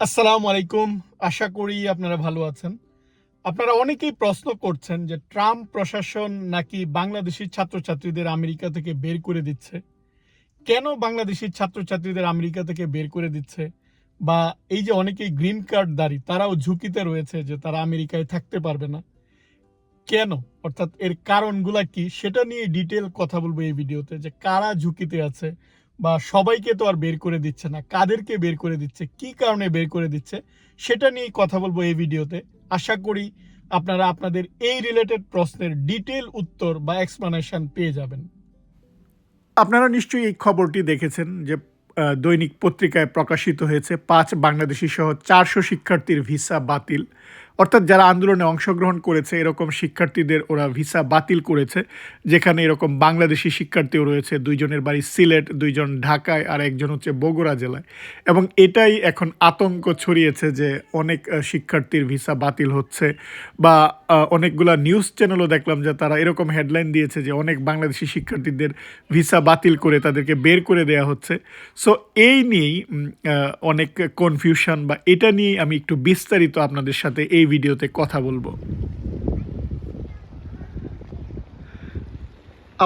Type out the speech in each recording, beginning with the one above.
আসসালামু আলাইকুম। আশা করি আপনারা ভালো আছেন। আপনারা অনেকেই প্রশ্ন করছেন যে ট্রাম্প প্রশাসন নাকি বাংলাদেশি ছাত্রছাত্রীদের আমেরিকা থেকে বের করে দিচ্ছে? কেন বাংলাদেশি ছাত্রছাত্রীদের আমেরিকা থেকে বের করে দিচ্ছে? বা এই যে অনেকেই গ্রিন কার্ড দাঁড়ি, তারাও ঝুঁকিতে রয়েছে যে তারা আমেরিকায় থাকতে পারবে না। কেন? অর্থাৎ এর কারণগুলা কি? সেটা নিয়ে ডিটেল কথা বলব এই ভিডিওতে যে কারা ঝুঁকিতে আছে বা সবাইকে তো আর বের করে দিচ্ছে না, কাদেরকে বের করে দিচ্ছে, কি কারণে বের করে দিচ্ছে, সেটা নিয়ে কথা বলব এই ভিডিওতে। আশা করি আপনারা আপনাদের এই রিলেটেড প্রশ্নের ডিটেল উত্তর বা এক্সপ্লানেশন পেয়ে যাবেন। আপনারা নিশ্চয়ই এই খবরটি দেখেছেন যে দৈনিক পত্রিকায় প্রকাশিত হয়েছে, পাঁচ বাংলাদেশি সহ চারশো শিক্ষার্থীর ভিসা বাতিল। অর্থাৎ যারা আন্দোলনে অংশগ্রহণ করেছে, এরকম শিক্ষার্থীদের ওরা ভিসা বাতিল করেছে, যেখানে এরকম বাংলাদেশি শিক্ষার্থীও রয়েছে, দুইজনের বাড়ি সিলেট, দুইজন ঢাকায়, আর একজন হচ্ছে বগুড়া জেলায়। এবং এটাই এখন আতঙ্ক ছড়িয়েছে যে অনেক শিক্ষার্থীর ভিসা বাতিল হচ্ছে বা অনেকগুলা নিউজ চ্যানেলও দেখলাম যে তারা এরকম হেডলাইন দিয়েছে যে অনেক বাংলাদেশি শিক্ষার্থীদের ভিসা বাতিল করে তাদেরকে বের করে দেয়া হচ্ছে। সো এই নিয়েই অনেক কনফিউশন বা এটা নিয়েই আমি একটু বিস্তারিত আপনাদের সাথে এই ভিডিওতে কথা বলব।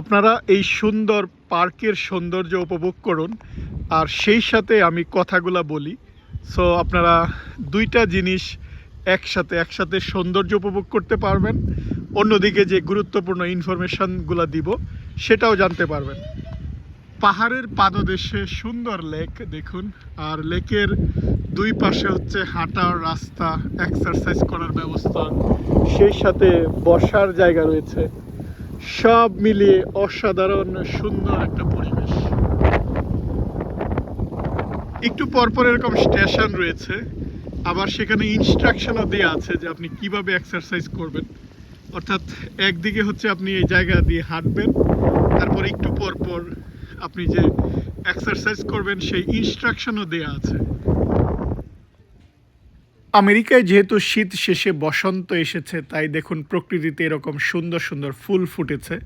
আপনারা এই সুন্দর পার্কের সৌন্দর্য উপভোগ করুন, আর সেই সাথে আমি কথাগুলা বলি। সো আপনারা দুইটা জিনিস একসাথে একসাথে সৌন্দর্য উপভোগ করতে পারবেন। অন্যদিকে যে গুরুত্বপূর্ণ ইনফরমেশনগুলো দিব, সেটাও জানতে পারবেন। পাহাড়ের পাদদেশে সুন্দর লেক, দেখুন। আর লেকের দুই পাশে হচ্ছে হাঁটার রাস্তা এক্সারসাইজ করার ব্যবস্থা। সেই সাথে বসার জায়গা রয়েছে। সব মিলিয়ে অসাধারণ, সুন্দর একটা পরিবেশ। একটু পরপর এরকম স্টেশন রয়েছে। আবার সেখানে ইনস্ট্রাকশনও দেওয়া আছে যে আপনি কীভাবে এক্সারসাইজ করবেন। অর্থাৎ একদিকে হচ্ছে আপনি এই জায়গা দিয়ে হাঁটবেন, তারপর একটু পর পর আপনি যে এক্সারসাইজ করবেন, সেই ইনস্ট্রাকশনও দেওয়া আছে। আমেরিকায় যেহেতু শীত শেষে বসন্ত এসেছে, তাই দেখুন প্রকৃতিতে এরকম সুন্দর সুন্দর ফুল ফুটেছে।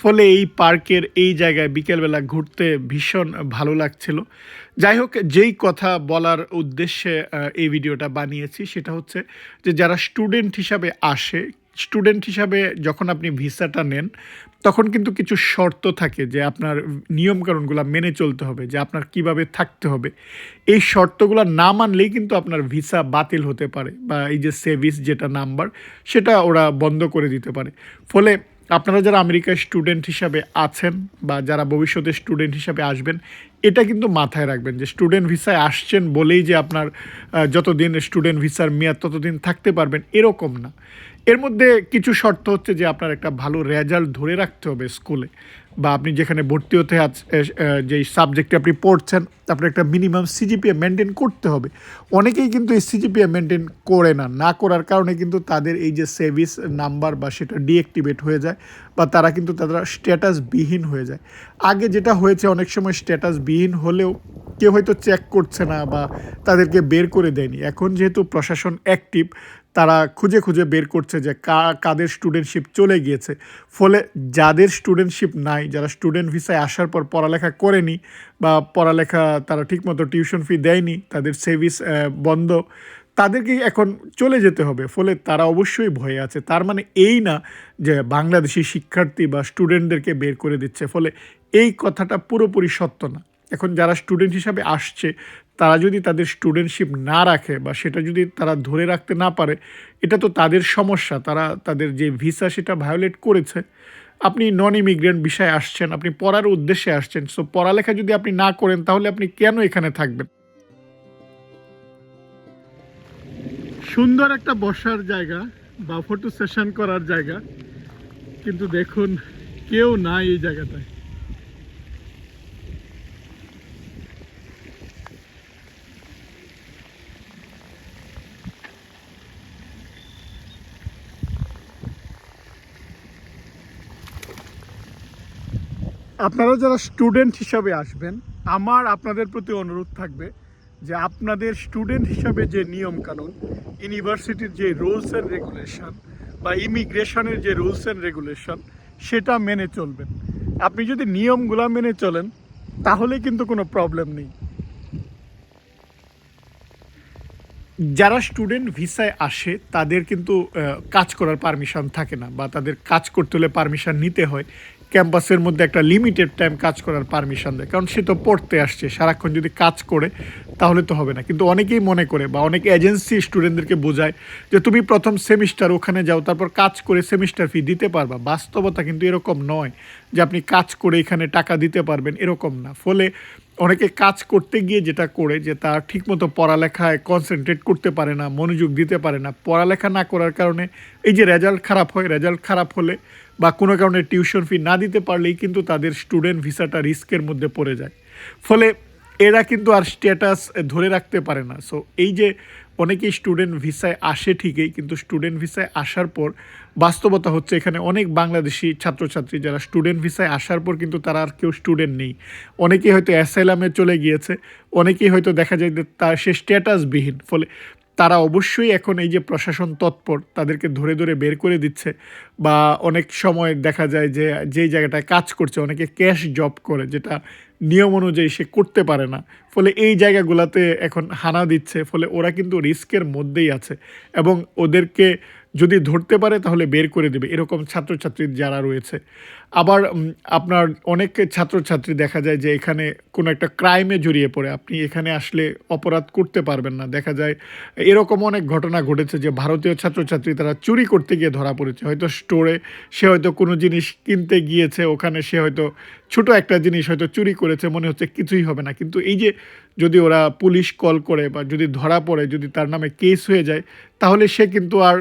ফলে এই পার্কের এই জায়গায় বিকেলবেলা ঘুরতে ভীষণ ভালো লাগছিল। যাই হোক, যেই কথা বলার উদ্দেশ্যে এই ভিডিওটা বানিয়েছি, সেটা হচ্ছে যে যারা স্টুডেন্ট হিসাবে আসে স্টুডেন্ট হিসাবে যখন আপনি ভিসাটা নেন, তখন কিন্তু কিছু শর্ত থাকে যে আপনার নিয়মকানুনগুলো মেনে চলতে হবে, যে আপনার কীভাবে থাকতে হবে। এই শর্তগুলো না মানলেই কিন্তু আপনার ভিসা বাতিল হতে পারে বা এই যে সেভিস যেটা নাম্বার, সেটা ওরা বন্ধ করে দিতে পারে। ফলে আপনারা যারা আমেরিকায় স্টুডেন্ট হিসাবে আছেন বা যারা ভবিষ্যতে স্টুডেন্ট হিসাবে আসবেন, এটা কিন্তু মাথায় রাখবেন যে স্টুডেন্ট ভিসায় আসছেন বলেই যে আপনার যতদিন স্টুডেন্ট ভিসার মেয়াদ ততদিন থাকতে পারবেন, এরকম না। এর মধ্যে কিছু শর্ত হচ্ছে যে আপনার একটা ভালো রেজাল্ট ধরে রাখতে হবে স্কুলে বা আপনি যেখানে ভর্তি হতে যেই সাবজেক্টে আপনি পড়ছেন, আপনার একটা মিনিমাম সিজিপিএ মেনটেন করতে হবে। অনেকেই কিন্তু এই সিজিপিএ মেনটেন করে না। না করার কারণে কিন্তু তাদের এই যে সেভিস নাম্বার বা সেটা ডিঅ্যাক্টিভেট হয়ে যায় বা তারা কিন্তু তারা স্ট্যাটাস বিহীন হয়ে যায়। আগে যেটা হয়েছে, অনেক সময় স্ট্যাটাস বিহীন হলেও কেউ হয়তো চেক করছে না বা তাদেরকে বের করে দেয়নি। এখন যেহেতু প্রশাসন অ্যাক্টিভ তারা খুঁজে খুঁজে বের করছে যে কাদের স্টুডেন্টশিপ চলে গিয়েছে। ফলে যাদের স্টুডেন্টশিপ নাই, যারা স্টুডেন্ট ভিসায় আসার পর পড়ালেখা করেনি বা পড়ালেখা তারা ঠিকমতো টিউশন ফি দেয়নি, তাদের সেভিস বন্ধ তাদেরকে এখন চলে যেতে হবে। ফলে তারা অবশ্যই ভয়ে আছে। তার মানে এই না যে বাংলাদেশি শিক্ষার্থী বা স্টুডেন্টদেরকে বের করে দিচ্ছে। ফলে এই কথাটা পুরোপুরি সত্য না। এখন যারা স্টুডেন্ট হিসাবে আসছে, তারা যদি তাদের স্টুডেন্টশিপ না রাখে বা সেটা যদি তারা ধরে রাখতে না পারে, এটা তো তাদের সমস্যা। তারা, তাদের যে ভিসা সেটা ভায়োলেট করেছে। আপনি নন ইমিগ্রেন্ট বিষয়ে আসছেন, আপনি পড়ার উদ্দেশ্যে আসছেন সো পড়ালেখা যদি আপনি না করেন, তাহলে আপনি কেন এখানে থাকবেন? সুন্দর একটা বসার জায়গা বা ফটো সেশন করার জায়গা। কিন্তু দেখুন, কেউ নাই এই জায়গাটায়। আপনারা যারা স্টুডেন্ট হিসাবে আসবেন, আমার আপনাদের প্রতি অনুরোধ থাকবে যে আপনাদের স্টুডেন্ট হিসাবে যে নিয়ম কানুন ইউনিভার্সিটির যে রুলস অ্যান্ড রেগুলেশন বা ইমিগ্রেশনের যে রুলস অ্যান্ড রেগুলেশন, সেটা মেনে চলবেন। আপনি যদি নিয়মগুলো মেনে চলেন, তাহলে কিন্তু কোনো প্রবলেম নেই। যারা স্টুডেন্ট ভিসায় আসে, তাদের কিন্তু কাজ করার পারমিশন থাকে না বা তাদের কাজ করতে হলে পারমিশন নিতে হয়। ক্যাম্পাসের মধ্যে একটা লিমিটেড টাইম কাজ করার পারমিশন দেয়। কারণ সে তো পড়তে আসছে, সারাক্ষণ যদি কাজ করে, তাহলে তো হবে না। কিন্তু অনেকেই মনে করে বা অনেক এজেন্সি স্টুডেন্টদেরকে বোঝায় যে তুমি প্রথম সেমিস্টার ওখানে যাও, তারপর কাজ করে সেমিস্টার ফি দিতে পারবা। বাস্তবতা কিন্তু এরকম নয় যে আপনি কাজ করে এখানে টাকা দিতে পারবেন, এরকম না। ফলে অনেকে কাজ করতে গিয়ে যেটা করে যে তার ঠিকমতো পড়ালেখায় কনসেন্ট্রেট করতে পারে না, মনোযোগ দিতে পারে না। পড়ালেখা না করার কারণে এই যে রেজাল্ট খারাপ হয় রেজাল্ট খারাপ হলে বা কোনো কারণে টিউশন ফি না দিতে পারলেই কিন্তু তাদের স্টুডেন্ট ভিসাটা রিস্কের মধ্যে পড়ে যায়। ফলে এরা কিন্তু আর স্ট্যাটাস ধরে রাখতে পারে না। সো এই যে অনেকেই স্টুডেন্ট ভিসায় আসে ঠিকই, কিন্তু স্টুডেন্ট ভিসায় আসার পর বাস্তবতা হচ্ছে এখানে অনেক বাংলাদেশি ছাত্রছাত্রী যারা স্টুডেন্ট ভিসায় আসার পর কিন্তু তারা আর কেউ স্টুডেন্ট নেই। অনেকেই হয়তো অ্যাসাইলামে চলে গিয়েছে, অনেকেই হয়তো দেখা যায় যে তার সে স্ট্যাটাসবিহীন। ফলে তারা অবশ্যই এখন এই যে প্রশাসন তৎপর, তাদেরকে ধরে ধরে বের করে দিচ্ছে বা অনেক সময় দেখা যায় যে, যেই জায়গাটায় কাজ করছে অনেকে ক্যাশ জব করে যেটা নিয়ম অনুযায়ী সে করতে পারে না। ফলে এই জায়গাগুলোতে এখন হানা দিচ্ছে, ফলে ওরা কিন্তু রিস্কের মধ্যেই আছে এবং ওদেরকে যদি ধরতে পারে তাহলে বের করে দেবে, এরকম ছাত্রছাত্রী যারা রয়েছে। আবার আপনার অনেক ছাত্রছাত্রী দেখা যায় যে এখানে কোনো একটা ক্রাইমে জড়িয়ে পড়ে, আপনি এখানে আসলে অপরাধ করতে পারবেন না। দেখা যায়, এরকম অনেক ঘটনা ঘটেছে যে ভারতীয় ছাত্রছাত্রী তারা চুরি করতে গিয়ে ধরা পড়েছে। হয়তো স্টোরে সে হয়তো কোনো জিনিস কিনতে গিয়েছে, ওখানে সে হয়তো ছোট একটা জিনিস হয়তো চুরি করেছে, মনে হচ্ছে কিছুই হবে না। কিন্তু এই যে যদি ওরা পুলিশ কল করে বা যদি ধরা পড়ে, যদি তার নামে কেস হয়ে যায় তাহলে সে কিন্তু আর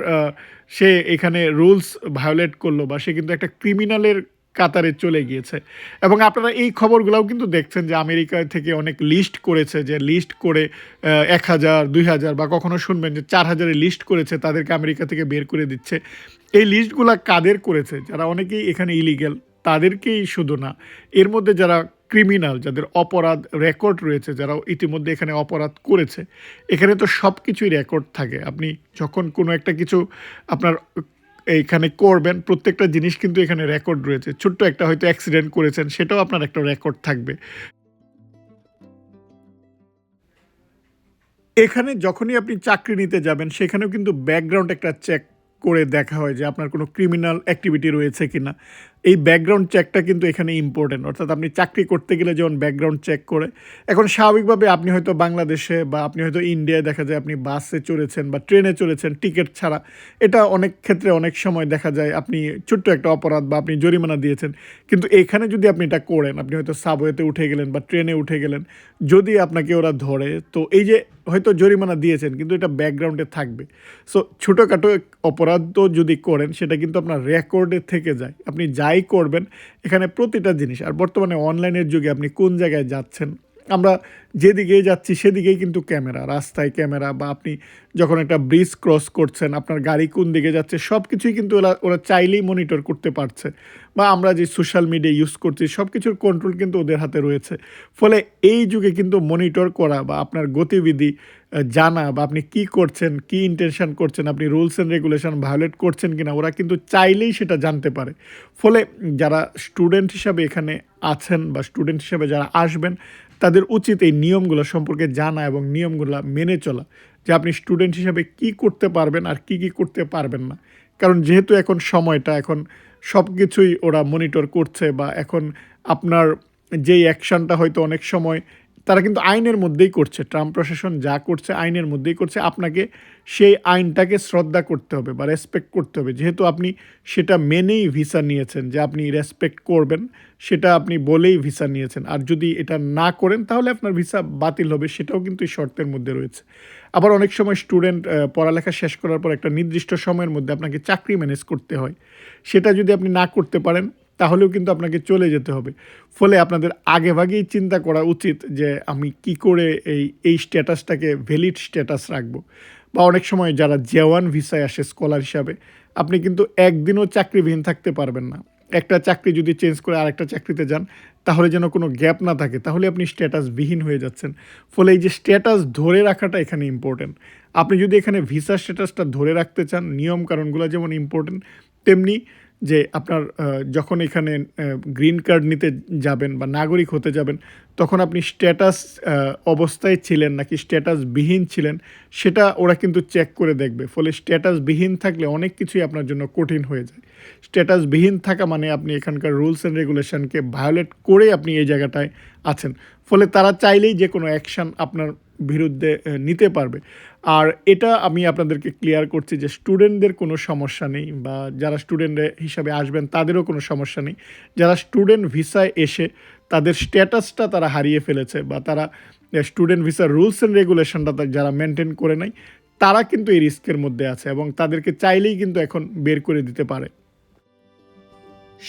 সে এখানে রুলস ভায়োলেট করল বা সে কিন্তু একটা ক্রিমিনালের কাতারে চলে গিয়েছে। এবং আপনারা এই খবরগুলোও কিন্তু দেখছেন যে আমেরিকা থেকে অনেক লিস্ট করেছে যে লিস্ট করে এক হাজার, দুই হাজার বা কখনো শুনবেন যে চার হাজারের লিস্ট করেছে, তাদেরকে আমেরিকা থেকে বের করে দিচ্ছে। এই লিস্টগুলো কাদের করেছে? যারা অনেকেই এখানে ইলিগেল তাদেরকেই শুধু না। এর মধ্যে যারা ক্রিমিনাল, যাদের অপরাধ রেকর্ড রয়েছে যারা ইতিমধ্যে এখানে অপরাধ করেছে, এখানে তো সব কিছুই রেকর্ড থাকে। আপনি যখন কোনো একটা কিছু আপনার এইখানে করবেন, প্রত্যেকটা জিনিস কিন্তু এখানে রেকর্ড রয়েছে। ছোট্ট একটা হয়তো অ্যাক্সিডেন্ট করেছেন, সেটাও আপনার একটা রেকর্ড থাকবে। এখানে যখনই আপনি চাকরি নিতে যাবেন, সেখানেও কিন্তু ব্যাকগ্রাউন্ড একটা চেক করে দেখা হয় যে আপনার কোনো ক্রিমিনাল অ্যাক্টিভিটি রয়েছে কিনা। এই ব্যাকগ্রাউন্ড চেকটা কিন্তু এখানে ইম্পর্টেন্ট অর্থাৎ আপনি চাকরি করতে গেলে যেমন ব্যাকগ্রাউন্ড চেক করে, এখন স্বাভাবিকভাবে আপনি হয়তো বাংলাদেশে বা আপনি হয়তো ইন্ডিয়ায় দেখা যায় আপনি বাসে চড়েছেন বা ট্রেনে চড়েছেন টিকিট ছাড়া। এটা অনেক ক্ষেত্রে অনেক সময় দেখা যায় আপনি ছোট্ট একটা অপরাধ বা আপনি জরিমানা দিয়েছেন। কিন্তু এখানে যদি আপনি এটা করেন, আপনি হয়তো সাবওয়েতে উঠে গেলেন বা ট্রেনে উঠে গেলেন, যদি আপনাকে ওরা ধরে, তো এই যে হয়তো জরিমানা দিয়েছেন, কিন্তু এটা ব্যাকগ্রাউন্ডে থাকবে। সো ছোটোখাটো অপরাধ তো যদি করেন, সেটা কিন্তু আপনার রেকর্ডে থেকে যায়। আপনি যাই করবেন এখানে প্রতিটা জিনিস। আর বর্তমানে অনলাইনের যুগে আপনি কোন জায়গায় যাচ্ছেন আমরা যেদিকে যাচ্ছি সেদিকেই কিন্তু ক্যামেরা, রাস্তায় ক্যামেরা বা আপনি যখন একটা ব্রিজ ক্রস করছেন, আপনার গাড়ি কোন দিকে যাচ্ছে সব কিছুই কিন্তু ওরা ওরা চাইলেই মনিটর করতে পারছে বা আমরা যে সোশ্যাল মিডিয়া ইউজ করছি সব কিছুর কন্ট্রোল কিন্তু ওদের হাতে রয়েছে। ফলে এই যুগে কিন্তু মনিটর করা বা আপনার গতিবিধি জানা বা আপনি কি করছেন, কি ইন্টেনশন করছেন, আপনি রুলস অ্যান্ড রেগুলেশন ভায়োলেট করছেন কিনা, ওরা কিন্তু চাইলেই সেটা জানতে পারে। ফলে যারা স্টুডেন্ট হিসাবে এখানে আছেন বা স্টুডেন্ট হিসাবে যারা আসবেন তাদের উচিত এই নিয়মগুলো সম্পর্কে জানা এবং নিয়মগুলো মেনে চলা যে আপনি স্টুডেন্ট হিসাবে কি করতে পারবেন আর কি কি করতে পারবেন না। কারণ যেহেতু এখন সময়টা, এখন সব কিছুই ওরা মনিটর করছে বা এখন আপনার যেই অ্যাকশানটা হয়তো অনেক সময় তারা কিন্তু আইনের মধ্যেই করছে। ট্রাম্প প্রশাসন যা করছে, আইনের মধ্যেই করছে। আপনাকে সেই আইনটাকে শ্রদ্ধা করতে হবে বা রেসপেক্ট করতে হবে। যেহেতু আপনি সেটা মেনেই ভিসা নিয়েছেন যে আপনি রেসপেক্ট করবেন, সেটা আপনি বলেই ভিসা নিয়েছেন। আর যদি এটা না করেন, তাহলে আপনার ভিসা বাতিল হবে, সেটাও কিন্তু এই শর্তের মধ্যে রয়েছে। আবার অনেক সময় স্টুডেন্ট পড়ালেখা শেষ করার পর একটা নির্দিষ্ট সময়ের মধ্যে আপনাকে চাকরি ম্যানেজ করতে হয়। সেটা যদি আপনি না করতে পারেন তাহলেও কিন্তু আপনাকে চলে যেতে হবে। ফলে আপনাদের আগেভাগেই চিন্তা করা উচিত যে আমি কি করে এই এই স্ট্যাটাসটাকে ভ্যালিড স্ট্যাটাস রাখব। বা অনেক সময় যারা জেওয়ান ভিসায় আসে স্কলার হিসাবে, আপনি কিন্তু একদিনও চাকরিবিহীন থাকতে পারবেন না। একটা চাকরি যদি চেঞ্জ করে আরেকটা চাকরিতে যান, তাহলে যেন কোনো গ্যাপ না থাকে, তাহলে আপনি স্ট্যাটাসবিহীন হয়ে যাচ্ছেন। ফলে এই যে স্ট্যাটাস ধরে রাখাটা এখানে ইম্পর্টেন্ট আপনি যদি এখানে ভিসা স্ট্যাটাসটা ধরে রাখতে চান, নিয়ম কারণগুলো যেমন ইম্পর্টেন্ট তেমনি যে আপনার যখন এখানে গ্রিন কার্ড নিতে যাবেন বা নাগরিক হতে যাবেন, তখন আপনি স্ট্যাটাস অবস্থায় ছিলেন নাকি স্ট্যাটাস বিহীন ছিলেন, সেটা ওরা কিন্তু চেক করে দেখবে। ফলে স্ট্যাটাস বিহীন থাকলে অনেক কিছুই আপনার জন্য কঠিন হয়ে যায়। স্ট্যাটাস বিহীন থাকা মানে আপনি এখানকার রুলস অ্যান্ড রেগুলেশনকে ভায়োলেট করে আপনি এই জায়গাটায় আছেন। ফলে তারা চাইলেই যে কোনো অ্যাকশন আপনার বিরুদ্ধে নিতে পারবে। আর এটা আমি আপনাদেরকে ক্লিয়ার করছি যে স্টুডেন্টদের কোনো সমস্যা নেই বা যারা স্টুডেন্ট হিসাবে আসবেন তাদেরও কোনো সমস্যা নেই। যারা স্টুডেন্ট ভিসায় এসে তাদের স্ট্যাটাসটা তারা হারিয়ে ফেলেছে বা তারা স্টুডেন্ট ভিসার রুলস অ্যান্ড রেগুলেশনটা যারা মেনটেন করে নাই, তারা কিন্তু এই রিস্কের মধ্যে আছে এবং তাদেরকে চাইলেই কিন্তু এখন বের করে দিতে পারে।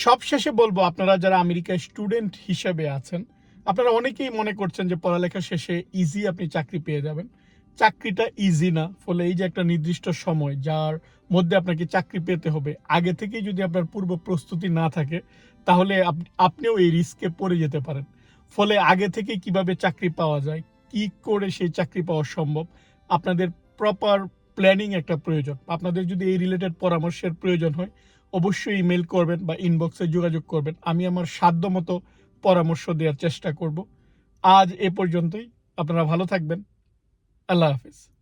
সবশেষে বলব, আপনারা যারা আমেরিকায় স্টুডেন্ট হিসেবে আছেন আপনারা অনেকেই মনে করছেন যে পড়ালেখা শেষে ইজি আপনি চাকরি পেয়ে যাবেন। চাকরিটা ইজি না, ফলে এই যে একটা নির্দিষ্ট সময় যার মধ্যে আপনাকে চাকরি পেতে হবে, আগে থেকেই যদি আপনার পূর্ব প্রস্তুতি না থাকে, তাহলে আপনিও এই রিস্কে পড়ে যেতে পারেন। ফলে আগে থেকে কীভাবে চাকরি পাওয়া যায়, কি করে সেই চাকরি পাওয়া সম্ভব, আপনাদের প্রপার প্ল্যানিং একটা প্রয়োজন। আপনাদের যদি এই রিলেটেড পরামর্শের প্রয়োজন হয়, অবশ্যই ইমেল করবেন বা ইনবক্সে যোগাযোগ করবেন। আমি আমার সাধ্য মতো পরামর্শ দেওয়ার চেষ্টা করব। আজ এ পর্যন্তই। আপনারা ভালো থাকবেন। আল্লাহ হাফিজ।